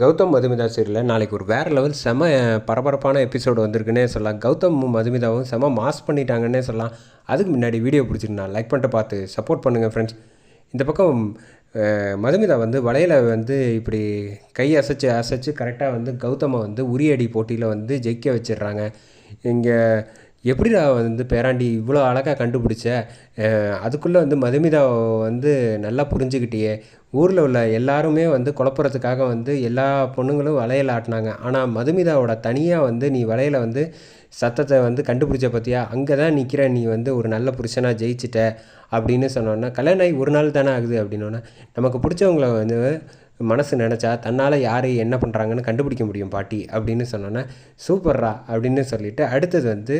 கௌதம் மதுமிதா சீரியலில் நாளைக்கு ஒரு வேறு லெவல் செம பரபரப்பான எபிசோடு வந்திருக்குன்னே சொல்லலாம். கௌதம் மதுமிதாவும் செம மாஸ் பண்ணிட்டாங்கன்னே சொல்லலாம். அதுக்கு முன்னாடி வீடியோ பிடிச்சிருந்தா லைக் பண்ணிட்டு பார்த்து சப்போர்ட் பண்ணுங்கள் ஃப்ரெண்ட்ஸ் இந்த பக்கம் மதுமிதா வந்து வலையில் வந்து இப்படி கை அசைச்சு அசைச்சு கரெக்டாக வந்து கௌதமை வந்து உரியடி போட்டியில் வந்து ஜெயிக்க வச்சிடுறாங்க. இங்கே எப்படிடா வந்து பேராண்டி இவ்வளோ அழகாக கண்டுபிடிச்ச? அதுக்குள்ளே வந்து மதுமிதாவை வந்து நல்லா புரிஞ்சுக்கிட்டியே. ஊரில் உள்ள எல்லாருமே வந்து குழப்பறதுக்காக வந்து எல்லா பொண்ணுங்களும் வளையல் ஆட்டினாங்க. ஆனால் மதுமிதாவோட தனியாக வந்து நீ வளையலை வந்து சத்தத்தை வந்து கண்டுபிடிச்ச பற்றியா அங்கே தான் நிற்கிற நீ வந்து ஒரு நல்ல புருஷனாக ஜெயிச்சிட்ட அப்படின்னு சொன்னோன்னா கல்யாணம் ஆகி ஒரு நாள் தானே ஆகுது? அப்படின்னோன்னா நமக்கு பிடிச்சவங்கள வந்து மனசு நினச்சா தன்னால் யார் என்ன பண்ணுறாங்கன்னு கண்டுபிடிக்க முடியும் பாட்டி அப்படின்னு சொன்னோன்னே சூப்பர்ரா அப்படின்னு சொல்லிவிட்டு அடுத்தது வந்து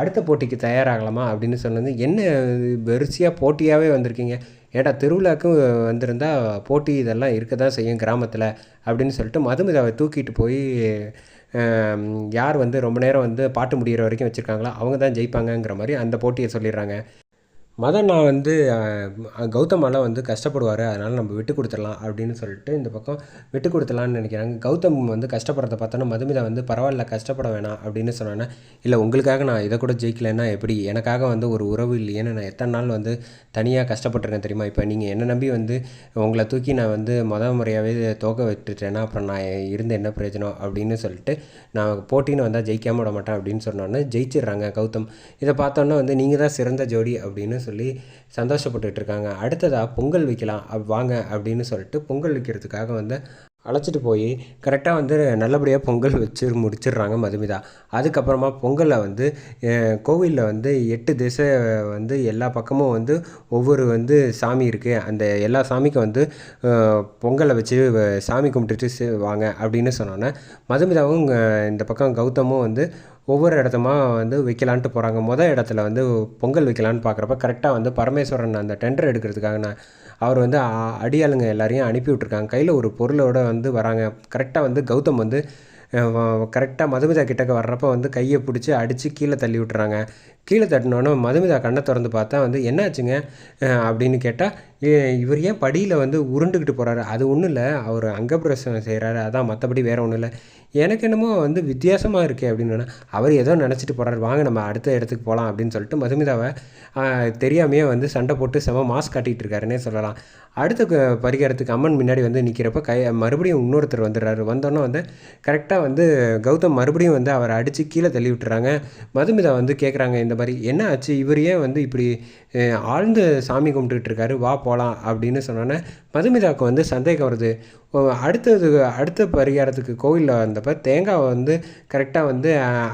அடுத்த போட்டிக்கு தயாராகலாமா? அப்படின்னு சொன்னது என்ன வெறுசியாக போட்டியாகவே வந்திருக்கீங்க. ஏடா திருவிழாக்கும் வந்திருந்தால் போட்டி இதெல்லாம் இருக்க தான் செய்யும் கிராமத்தில் அப்படின்னு சொல்லிட்டு மதுமிதாவை தூக்கிட்டு போய் யார் வந்து ரொம்ப நேரம் வந்து பாட்டு முடிகிற வரைக்கும் வச்சுருக்காங்களோ அவங்க தான் ஜெயிப்பாங்கங்கிற மாதிரி அந்த போட்டியை சொல்லிடுறாங்க. மதன் நான் வந்து அஹ், கௌதமாலாம் வந்து கஷ்டப்படுவார் அதனால் நம்ம விட்டு கொடுத்துடலாம் அப்படின்னு சொல்லிட்டு இந்த பக்கம் விட்டு கொடுத்துடலான்னு நினைக்கிறாங்க. கௌதம் வந்து கஷ்டப்படுறத பார்த்தோன்னா மதுமிதா வந்து பரவாயில்ல கஷ்டப்பட வேணாம் அப்படின்னு சொன்னோன்னே இல்லை உங்களுக்காக நான் இதை கூட ஜெயிக்கலைன்னா எப்படி? எனக்காக வந்து ஒரு உறவு இல்லையேன்னு நான் எத்தனை நாள் வந்து தனியாக கஷ்டப்பட்டுருக்கேன் தெரியுமா? இப்போ நீங்கள் என்ன நம்பி வந்து உங்களை தூக்கி நான் வந்து மொதல் முறையாகவே தோக்க விட்டுட்டேன்னா அப்புறம் நான் இருந்து என்ன பிரயோஜனம்? அப்படின்னு சொல்லிட்டு நான் போட்டின்னு வந்தால் ஜெயிக்காமல் விட மாட்டேன் அப்படின்னு சொன்னோன்னே ஜெயிச்சிடுறாங்க கௌதம். இதை பார்த்தோன்னே வந்து நீங்கள் தான் சிறந்த ஜோடி அப்படின்னு சொல்லி சந்தோஷப்பட்டுட்டு இருக்காங்க அடுத்ததாக பொங்கல் வைக்கலாம் அப் வாங்க அப்படின்னு சொல்லிட்டு பொங்கல் வைக்கிறதுக்காக வந்து அழைச்சிட்டு போய் கரெக்டாக வந்து நல்லபடியாக பொங்கல் வச்சு முடிச்சிடுறாங்க மதுமிதா. அதுக்கப்புறமா பொங்கலில் வந்து கோவிலில் வந்து எட்டு திசை வந்து எல்லா பக்கமும் வந்து ஒவ்வொரு வந்து சாமி இருக்குது அந்த எல்லா சாமிக்கும் வந்து பொங்கலை வச்சு வ- சாமி கும்பிட்டுட்டு வாங்க அப்படின்னு சொன்னோன்னே மதுமிதாவும் இந்த பக்கம் கௌதமும் வந்து ஒவ்வொரு இடத்துமா வந்து வைக்கலான்ட்டு போகிறாங்க மொதல் இடத்துல வந்து பொங்கல் வைக்கலான்னு பார்க்குறப்ப கரெக்டாக வந்து பரமேஸ்வரன் அந்த டெண்டர் எடுக்கிறதுக்காக நான் அவர் வந்து அ- அடியாளுங்க எல்லாரையும் அனுப்பி விட்ருக்காங்க கையில் ஒரு பொருளோடு வந்து வராங்க. கரெக்டாக வந்து கௌதம் வந்து கரெக்டாக மதுமிதா கிட்டக்க வர்றப்ப வந்து கையை பிடிச்சி அடித்து கீழே தள்ளி விட்டுறாங்க. கீழே தட்டினோன்னு மதுமிதா கண்ணை திறந்து பார்த்தா வந்து என்னாச்சுங்க? அப்படின்னு கேட்டால் இவர் ஏன் படியில் வந்து உருண்டுக்கிட்டு போகிறாரு அது ஒன்றும் இல்லை. அவர் அங்கப்பிரசனம் செய்கிறாரு அதான் மற்றபடி வேறு ஒன்றும் இல்லை. எனக்கு என்னமோ வந்து வித்தியாசமாக இருக்கே அப்படின்னு அவர் ஏதோ நினச்சிட்டு போகிறார் வாங்க நம்ம அடுத்த இடத்துக்கு போகலாம் அப்படின்னு சொல்லிட்டு மதுமிதாவை தெரியாமையே வந்து சண்டை போட்டு செம மாஸ்க் காட்டிகிட்டு இருக்காருன்னே சொல்லலாம். அடுத்த பரிகாரத்துக்கு அம்மன் முன்னாடி வந்து நிற்கிறப்ப கை மறுபடியும் இன்னொருத்தர் வந்துடுறாரு. வந்தோன்னே வந்து கரெக்டாக வந்து கௌதம் மறுபடியும் வந்து அவரை அடித்து கீழே தள்ளி விட்டுறாங்க. மதுமிதா வந்து கேட்குறாங்க இந்த மாதிரி என்ன ஆச்சு? இவர் ஏன் வந்து இப்படி ஆழ்ந்து சாமி கும்பிட்டுக்கிட்டு இருக்காரு? வா போகலாம் அப்படின்னு சொன்னோன்னே மதுமிதாவுக்கு வந்து சந்தேகம் வருது. அடுத்தது அடுத்த பரிகாரத்துக்கு கோவிலில் வந்தப்போ தேங்காவை வந்து கரெக்டாக வந்து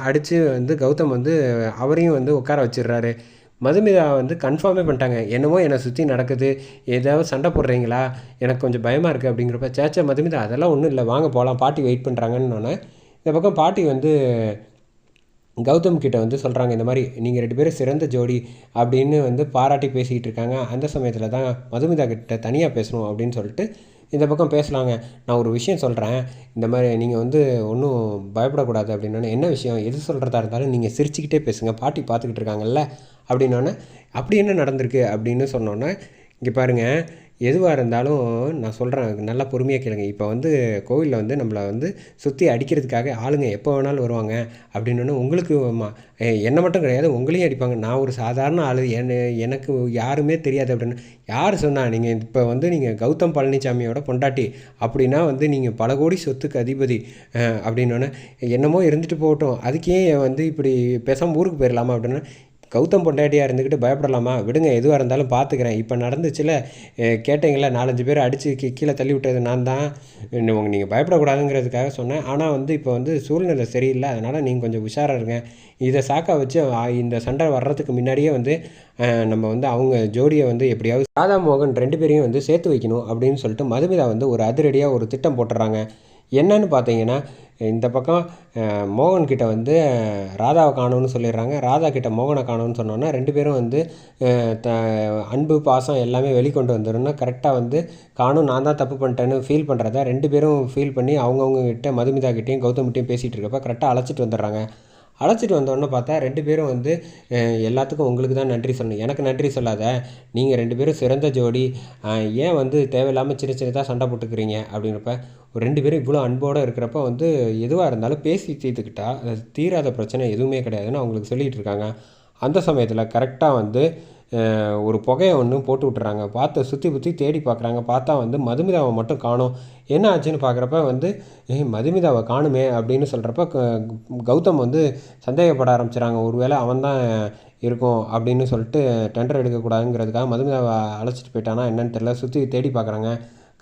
அடித்து வந்து கௌதம் வந்து அவரையும் வந்து உட்கார வச்சிடுறாரு. மதுமிதா வந்து கன்ஃபார்மே பண்ணிட்டாங்க. என்னமோ என்னை சுற்றி நடக்குது. ஏதாவது சண்டை போடுறீங்களா? எனக்கு கொஞ்சம் பயமாக இருக்குது அப்படிங்கிறப்ப சேச்சா மதுமிதா அதெல்லாம் ஒன்றும் இல்லை. வாங்க போகலாம் பாட்டி வெயிட் பண்ணுறாங்கன்னு இந்த பக்கம் பாட்டி வந்து கௌதம் கிட்ட வந்து சொல்கிறாங்க இந்த மாதிரி நீங்கள் ரெண்டு பேரும் சிறந்த ஜோடி அப்படின்னு வந்து பாராட்டி பேசிக்கிட்டு இருக்காங்க. அந்த சமயத்தில் தான் மதுமிதா கிட்ட தனியாக பேசணும் அப்படின்னு சொல்லிட்டு இந்த பக்கம் பேசலாங்க. நான் ஒரு விஷயம் சொல்கிறேன் இந்த மாதிரி நீங்கள் வந்து ஒன்றும் பயப்படக்கூடாது அப்படின்னோடனே என்ன விஷயம்? எது சொல்கிறதா இருந்தாலும் நீங்கள் சிரிச்சுக்கிட்டே பேசுங்க. பாட்டி பார்த்துக்கிட்டு இருக்காங்கல்ல அப்படின்னோடனே அப்படி என்ன நடந்திருக்கு அப்படின்னு சொன்னோன்னே இங்கே பாருங்கள் எதுவாக இருந்தாலும் நான் சொல்கிறேன் நல்லா பொறுமையாக கேளுங்க. இப்போ வந்து கோவிலில் வந்து நம்மளை வந்து சுற்றி அடிக்கிறதுக்காக ஆளுங்க எப்போ வேணாலும் வருவாங்க அப்படின்னு உங்களுக்கு என்னை மட்டும் கிடையாது உங்களையும் அடிப்பாங்க. நான் ஒரு சாதாரண ஆள் என்ன எனக்கு யாருமே தெரியாது அப்படின்னு. யார் சொன்னால் நீங்கள் இப்போ வந்து நீங்கள் கௌதம் பழனிசாமியோட பொண்டாட்டி அப்படின்னா வந்து நீங்கள் பல கோடி சொத்துக்கு அதிபதி அப்படின்னோன்னே அப்படின்னோடனே என்னமோ இருந்துட்டு போகட்டும். அதுக்கே வந்து இப்படி பேசாமல் ஊருக்கு போயிடலாமா அப்படின்னா கௌதம் பொண்டாட்டியாக இருந்துக்கிட்டு பயப்படலாமா? விடுங்க எதுவாக இருந்தாலும் பார்த்துக்கிறேன் இப்போ நடந்துச்சுல கேட்டீங்களா நாலஞ்சு பேர் அடித்து கீ கீழே தள்ளி விட்டது நான் தான். உங்கள் நீங்கள் பயப்படக்கூடாதுங்கிறதுக்காக சொன்னேன். ஆனால் வந்து இப்போ வந்து சூழ்நிலை சரியில்லை. அதனால் நீங்கள் கொஞ்சம் உஷாராக இருங்க. இதை சாக்கா வச்சு இந்த சண்டை வர்றதுக்கு முன்னாடியே வந்து நம்ம வந்து அவங்க ஜோடியை வந்து எப்படியாவது ராதா மோகன் ரெண்டு பேரையும் வந்து சேர்த்து வைக்கணும் அப்படின்னு சொல்லிட்டு மதுமிதா வந்து ஒரு அதிரடியாக ஒரு திட்டம் போட்டுறாங்க. என்னன்னு பார்த்தீங்கன்னா இந்த பக்கம் மோகன்கிட்ட மோகன் கிட்ட வந்து ராதாவை காணும்னு சொல்லிடுறாங்க. ராதா கிட்ட மோகனை காணும்னு சொன்னோன்னா ரெண்டு பேரும் வந்து த அன்பு பாசம் எல்லாமே வெளிக்கொண்டு வந்துடும்னா கரெக்டாக வந்து காணும் நான் தான் தப்பு பண்ணிட்டேன்னு ஃபீல் பண்ணுறத ரெண்டு பேரும் ஃபீல் பண்ணி அவங்கவுங்க கிட்ட மதுமிதா கிட்டேயும் கௌதம் கிட்டேயும் பேசிகிட்டு இருக்கப்ப கரெக்டாக அழைச்சிட்டு வந்துடுறாங்க. அழைச்சிட்டு வந்தோடனே பார்த்தா ரெண்டு பேரும் வந்து எல்லாத்துக்கும் உங்களுக்கு தான் நன்றி சொல்லணும். எனக்கு நன்றி சொல்லாத. நீங்கள் ரெண்டு பேரும் சிறந்த ஜோடி. ஏன் வந்து தேவையில்லாமல் சின்ன சின்னதாக சண்டை போட்டுக்கிறீங்க? அப்படிங்கிறப்ப ஒரு ரெண்டு பேரும் இவ்வளோ அன்போடு இருக்கிறப்ப வந்து எதுவாக இருந்தாலும் பேசி தீர்த்துக்கிட்டால் அது தீராத பிரச்சனை எதுவுமே கிடையாதுன்னு அவங்களுக்கு சொல்லிகிட்டு இருக்காங்க. அந்த சமயத்தில் கரெக்டாக வந்து ஒரு புகையை ஒன்று போட்டு விட்டுறாங்க. பார்த்து சுற்றி புற்றி தேடி பார்க்குறாங்க. பார்த்தா வந்து மதுமிதாவை மட்டும் காணும். என்ன ஆச்சுன்னு பார்க்குறப்ப வந்து ஏ மதுமிதாவை காணுமே அப்படின்னு சொல்கிறப்ப கௌதம் வந்து சந்தேகப்பட ஆரம்பிச்சிடுறாங்க ஒருவேளை அவன் தான் இருக்கும் அப்படின்னு சொல்லிட்டு டெண்டர் எடுக்கக்கூடாதுங்கிறதுக்காக மதுமிதாவை அழைச்சிட்டு போயிட்டானா என்னன்னு தெரியல. சுற்றி தேடி பார்க்குறாங்க.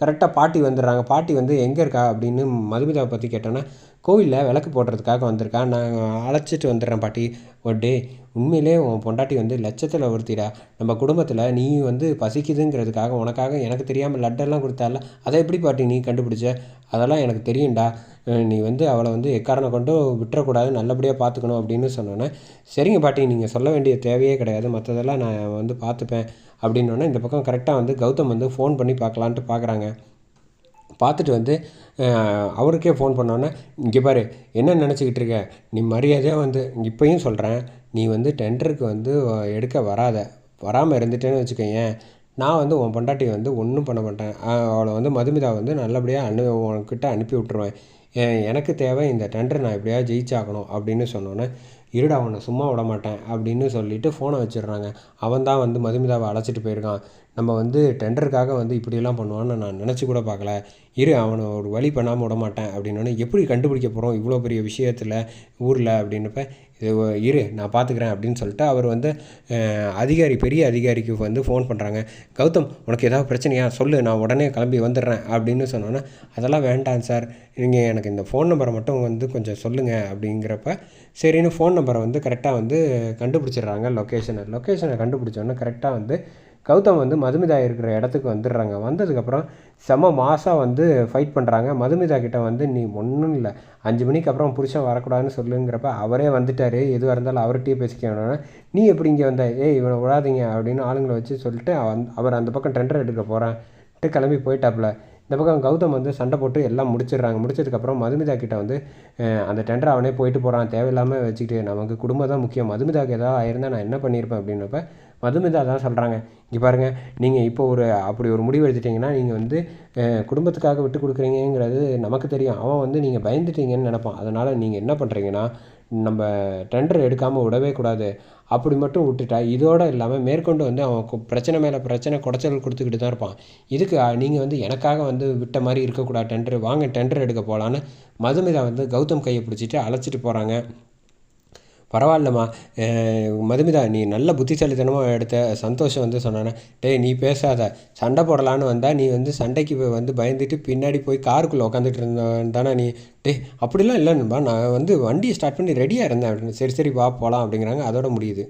கரெக்டாக பாட்டி வந்துடுறாங்க. பாட்டி வந்து எங்கே இருக்கா அப்படின்னு மதுமிதாவை பற்றி கேட்டோன்னா கோவிலில் விளக்கு போடுறதுக்காக வந்திருக்கா. நான் அழைச்சிட்டு வந்துடுறேன் பாட்டி. ஒரு டே உண்மையிலே உன் பொண்டாட்டி வந்து லட்சத்தில் ஒருத்திடா. நம்ம குடும்பத்தில் நீ வந்து பசிக்குதுங்கிறதுக்காக உனக்காக எனக்கு தெரியாமல் லட்டெல்லாம் கொடுத்தால அதை எப்படி பாட்டி நீ கண்டுபிடிச்ச? அதெல்லாம் எனக்கு தெரியும்டா. நீ வந்து அவளை வந்து எக்காரணம் கொண்டு விட்டுறக்கூடாது நல்லபடியாக பார்த்துக்கணும் அப்படின்னு சொன்னோன்னே சரிங்க பாட்டி நீங்கள் சொல்ல வேண்டிய தேவையே கிடையாது மற்றதெல்லாம் நான் வந்து பார்த்துப்பேன் அப்படின்னோடனே இந்த பக்கம் கரெக்டாக வந்து கௌதம் வந்து ஃபோன் பண்ணி பார்க்கலான்ட்டு பார்க்குறாங்க. பார்த்துட்டு வந்து அவருக்கே ஃபோன் பண்ணோன்னே இங்கே பாரு என்ன நினச்சிக்கிட்டு இருக்க? நீ மரியாதையாக வந்து இப்போயும் சொல்கிறேன் நீ வந்து டெண்டருக்கு வந்து எடுக்க வராத வராமல் இருந்துட்டேன்னு வச்சுக்கோயேன் நான் வந்து உன் பொண்டாட்டி வந்து ஒன்றும் பண்ண மாட்டேன் அவளை வந்து மதுமிதா வந்து நல்லபடியாக அனு உன்கிட்ட அனுப்பி விட்ருவேன் எனக்கு தேவை இந்த டெண்டர் நான் எப்படியாவது ஜெயிச்சாகணும் அப்படின்னு சொன்னோன்னே இருடா அவனை சும்மா விட மாட்டேன் அப்படின்னு சொல்லிவிட்டு ஃபோனை வச்சிடுறாங்க. அவன் தான் வந்து மதுமிதாவை அழைச்சிட்டு போயிருக்கான். நம்ம வந்து டெண்டருக்காக வந்து இப்படியெல்லாம் பண்ணுவான்னு நான் நினச்சி கூட பார்க்கல. இரு அவனை ஒரு வழி பண்ணாமல் விட மாட்டேன் அப்படின்னோடனே எப்படி கண்டுபிடிக்க போகிறோம் இவ்வளோ பெரிய விஷயத்தில் ஊரில் அப்படின்னப்ப இது இரு நான் பார்த்துக்கிறேன் அப்படின்னு சொல்லிட்டு அவர் வந்து அதிகாரி பெரிய அதிகாரிக்கு வந்து ஃபோன் பண்ணுறாங்க கௌதம் உனக்கு ஏதாவது பிரச்சனையா? சொல்லு நான் உடனே கிளம்பி வந்துடுறேன் அப்படின்னு சொன்னோன்னே அதெல்லாம் வேண்டாம் சார். நீங்கள் எனக்கு இந்த ஃபோன் நம்பரை மட்டும் வந்து கொஞ்சம் சொல்லுங்கள் அப்படிங்கிறப்ப சரின்னு ஃபோன் நம்பரை வந்து கரெக்டாக வந்து கண்டுபிடிச்சிடுறாங்க லொக்கேஷனை லொக்கேஷனை கண்டுபிடிச்சோன்னே கரெக்டாக வந்து கௌதம் வந்து மதுமிதா இருக்கிற இடத்துக்கு வந்துடுறாங்க. வந்ததுக்கப்புறம் செம மாதம் வந்து ஃபைட் பண்ணுறாங்க மதுமிதா கிட்ட வந்து நீ ஒன்றும் இல்லை. அஞ்சு மணிக்கு அப்புறம் புருஷன் வரக்கூடாதுன்னு சொல்லுங்கிறப்ப அவரே வந்துட்டார். எதுவாக இருந்தாலும் அவர்கிட்டயே பேசிக்கணும்னா நீ எப்படி இங்கே வந்த? ஏய் இவனை விடாதீங்க அப்படின்னு ஆளுங்களை வச்சு சொல்லிட்டு அவன் அவர் அந்த பக்கம் டெண்டர் எடுக்க போகிறான்ட்டு கிளம்பி போயிட்டாப்புல. இந்த பக்கம் கௌதம் வந்து சண்டை போட்டு எல்லாம் முடிச்சிடுறாங்க. முடிச்சதுக்கப்புறம் மதுமிதா கிட்ட வந்து அந்த டெண்டர் அவனே போயிட்டு போகிறான் தேவையில்லாமல் வச்சுக்கிட்டு நமக்கு குடும்பம் தான் முக்கியம். மதுமிதாக்கு ஏதாவது ஆயிருந்தால் நான் என்ன பண்ணியிருப்பேன்? அப்படின்னப்ப மதுமிதா தான் சொல்கிறாங்க இங்கே பாருங்கள் நீங்கள் இப்போ ஒரு அப்படி ஒரு முடிவு எடுத்துட்டிங்கன்னா நீங்கள் வந்து குடும்பத்துக்காக விட்டு கொடுக்குறீங்கிறது நமக்கு தெரியும். அவன் வந்து நீங்கள் பயந்துட்டீங்கன்னு நினப்பான். அதனால் நீங்கள் என்ன பண்ணுறீங்கன்னா நம்ம டெண்டர் எடுக்காமல் விடவே கூடாது. அப்படி மட்டும் விட்டுட்டா இதோடு இல்லாமல் மேற்கொண்டு வந்து அவன் பிரச்சனை மேலே பிரச்சனை குடைச்சல் கொடுத்துக்கிட்டு தான் இருப்பான். இதுக்கு நீங்கள் வந்து எனக்காக வந்து விட்ட மாதிரி இருக்கக்கூடாது. டெண்டர் வாங்க டெண்டர் எடுக்க போகலான்னு மதுமிதா வந்து கௌதம் கையை பிடிச்சிட்டு அழைச்சிட்டு போகிறாங்க பரவாயில்லம்மா. மதுமிதா நீ நல்ல புத்திசாலித்தனமாக எடுத்த சந்தோஷம் வந்து சொன்னானே. டேய் நீ பேசாத. சண்டை போடலான்னு வந்தால் நீ வந்து சண்டைக்கு வந்து பயந்துட்டு பின்னாடி போய் காருக்குள்ளே உட்காந்துட்டு இருந்தவன் தானே நீ. டேய் அப்படிலாம் இல்லைன்னுபா நான் வந்து வண்டியை ஸ்டார்ட் பண்ணி ரெடியாக இருந்தேன் அப்படின்னு. சரி சரி வா போகலாம் அப்படிங்கிறாங்க. அதோட முடியுது.